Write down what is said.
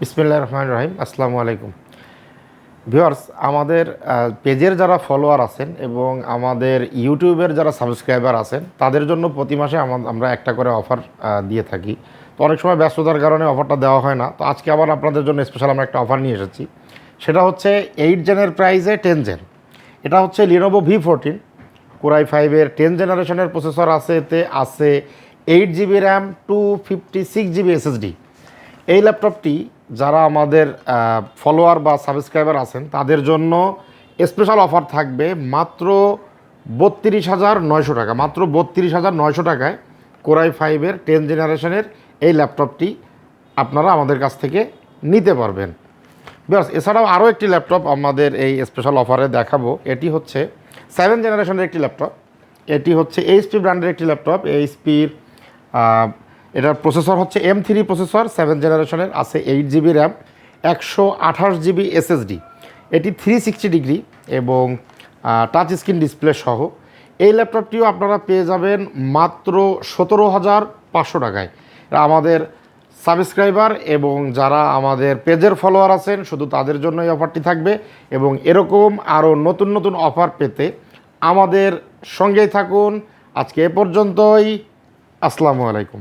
বিসমিল্লাহ রহমান রহিম, আসসালামু আলাইকুম। ভিউয়ার্স, আমাদের পেজের যারা ফলোয়ার আছেন এবং আমাদের ইউটিউবের যারা সাবস্ক্রাইবার আছেন, তাদের জন্য প্রতি মাসে আমা- আমরা একটা করে অফার দিয়ে থাকি। তো অনেক সময় ব্যস্ততার কারণে অফারটা দেওয়া হয় না। তো আজকে আবার আপনাদের জন্য স্পেশাল আমরা একটা অফার নিয়ে এসেছি। সেটা হচ্ছে এইট জেনের প্রাইসে টেন জেন এটা হচ্ছে Lenovo V fourteen core i ফাইভের টেন জেনারেশনের প্রসেসর আছে এতে আছে eight GB RAM two fifty six GB SSD এই ল্যাপটপটি যারা আমাদের ফলোয়ার বা সাবস্ক্রাইবার আছেন, তাদের জন্য স্পেশাল অফার থাকবে মাত্র বত্রিশ হাজার নয়শো টাকা। মাত্র বত্রিশ হাজার নয়শো টাকায় কোরাই ফাইভের টেন জেনারেশনের এই ল্যাপটপটি আপনারা আমাদের কাছ থেকে নিতে পারবেন। ব্যাস, এছাড়াও আরও একটি ল্যাপটপ আমাদের এই স্পেশাল অফারে দেখাবো। এটি হচ্ছে সেভেন জেনারেশনের একটি ল্যাপটপ এটি হচ্ছে এইচপি ব্র্যান্ডের একটি ল্যাপটপ এইচপির এটার প্রসেসর হচ্ছে এম থ্রি প্রসেসর সেভেন জেনারেশনের, আছে এইট জিবি র্যাম একশো আঠাশ জিবি এসএসডি এটি থ্রি সিক্সটি ডিগ্রি এবং টাচ স্ক্রিন ডিসপ্লে সহ। এই ল্যাপটপটিও আপনারা পেয়ে যাবেন মাত্র সতেরো হাজার পাঁচশো টাকায়। আমাদের সাবস্ক্রাইবার এবং যারা আমাদের পেজের ফলোয়ার আছেন, শুধু তাদের জন্য এই অফারটি থাকবে এবং এরকম আরও নতুন নতুন অফার পেতে আমাদের সঙ্গেই থাকুন। আজকে এ পর্যন্তই। আসসালামু আলাইকুম।